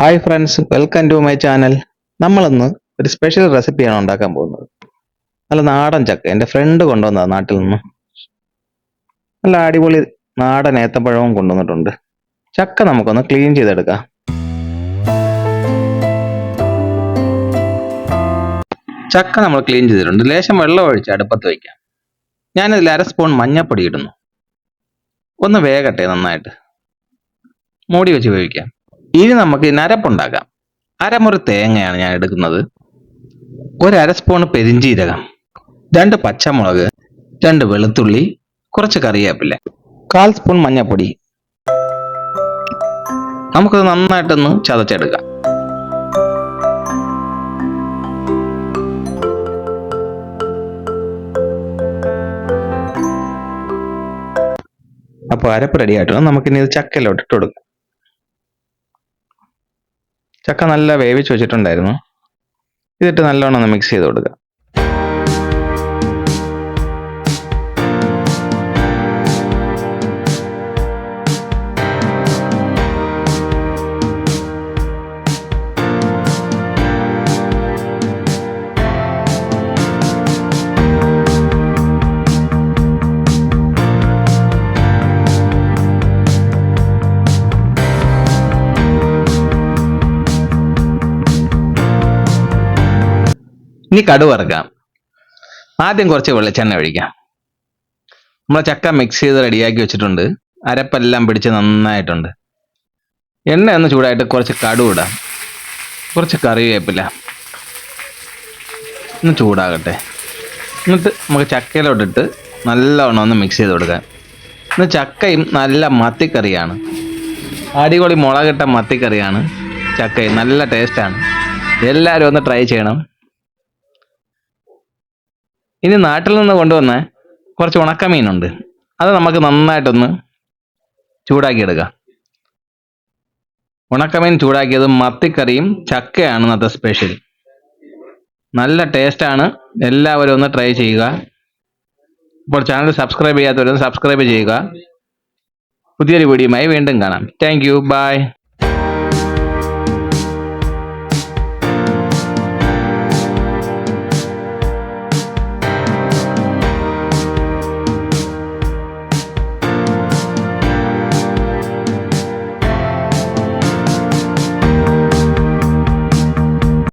Hi friends welcome to my channel നമ്മളിന്ന് ഒരു special റെസിപ്പിയാണ് ഉണ്ടാക്കാൻ പോകുന്നത്. നല്ല നാടൻ ചക്ക. എന്റെ ഫ്രണ്ട് കൊണ്ടുവന്നതാണ് നാട്ടിൽ നിന്ന് നല്ല അടിപൊളി നാടൻ ഏത്തപ്പഴവും കൊണ്ടുവന്നിട്ടുണ്ട്. ചക്ക നമുക്കൊന്ന് ക്ലീൻ ചെയ്തെടുക്കാം. ചക്ക നമ്മൾ ക്ലീൻ ചെയ്തിട്ടുണ്ട്. ലേശം വെള്ളം ഒഴിച്ച് അടുപ്പത്ത് വയ്ക്കാം ഞാനിതിൽ അര സ്പൂൺ മഞ്ഞപ്പൊടി ഇടുന്നു. ഒന്ന് വേഗട്ടെ നന്നായിട്ട്. മൂടി വെച്ച് വേവിക്കാം. ഇനി നമുക്ക് ഇതിന് അരപ്പുണ്ടാക്കാം. അരമുറി തേങ്ങയാണ് ഞാൻ എടുക്കുന്നത്. ഒരു അര സ്പൂൺ പെരിഞ്ചീരകം രണ്ട് പച്ചമുളക് രണ്ട് വെളുത്തുള്ളി കുറച്ച് കറിവേപ്പില കാൽ സ്പൂൺ മഞ്ഞൾപ്പൊടി നമുക്കത് നന്നായിട്ടൊന്ന് ചതച്ചെടുക്കാം. അപ്പോൾ അരപ്പ് റെഡി ആയിട്ടുണ്ട്. നമുക്കിനി ഇത് ചക്കയിലോട്ട് ഇട്ട് കൊടുക്കാം. ചക്ക നല്ല വേവിച്ച് വെച്ചിട്ടുണ്ടായിരുന്നു. ഇതിട്ട് നല്ലോണം ഒന്ന് മിക്സ് ചെയ്ത് കൊടുക്കുക ഇനി കടുവ് ഇറക്കാം ആദ്യം കുറച്ച് വെളിച്ചെണ്ണ ഒഴിക്കാം. നമ്മൾ ചക്ക മിക്സ് ചെയ്ത് റെഡിയാക്കി വെച്ചിട്ടുണ്ട്. അരപ്പെല്ലാം പിടിച്ച് നന്നായിട്ടുണ്ട്. എണ്ണ ഒന്ന് ചൂടായിട്ട് കുറച്ച് കടുവ് ഇടാം. കുറച്ച് കറിവേപ്പില. ഒന്ന് ചൂടാകട്ടെ. എന്നിട്ട് നമുക്ക് ചക്കയിലോട്ടിട്ട് നല്ലവണ്ണം ഒന്ന് മിക്സ് ചെയ്ത് കൊടുക്കാം. ഇന്ന് ചക്കയും നല്ല മത്തിക്കറിയാണ്. അടിപൊളി മുളകിട്ട മത്തിക്കറിയാണ് ചക്കയും. നല്ല ടേസ്റ്റാണ് എല്ലാവരും ഒന്ന് ട്രൈ ചെയ്യണം. ഇനി നാട്ടിൽ നിന്ന് കൊണ്ടുവന്ന കുറച്ച് ഉണക്കമീനുണ്ട്. അത് നമുക്ക് നന്നായിട്ടൊന്ന് ചൂടാക്കി എടുക്കാം ഉണക്കമീൻ ചൂടാക്കിയത് മത്തിക്കറിയും ചക്കയാണ് ഇന്നത്തെ സ്പെഷ്യൽ നല്ല ടേസ്റ്റാണ് എല്ലാവരും ഒന്ന് ട്രൈ ചെയ്യുക. ഇപ്പോൾ ചാനൽ സബ്സ്ക്രൈബ് ചെയ്യാത്തവരൊന്ന് സബ്സ്ക്രൈബ് ചെയ്യുക. പുതിയൊരു വീഡിയോയുമായി വീണ്ടും കാണാം. Thank you by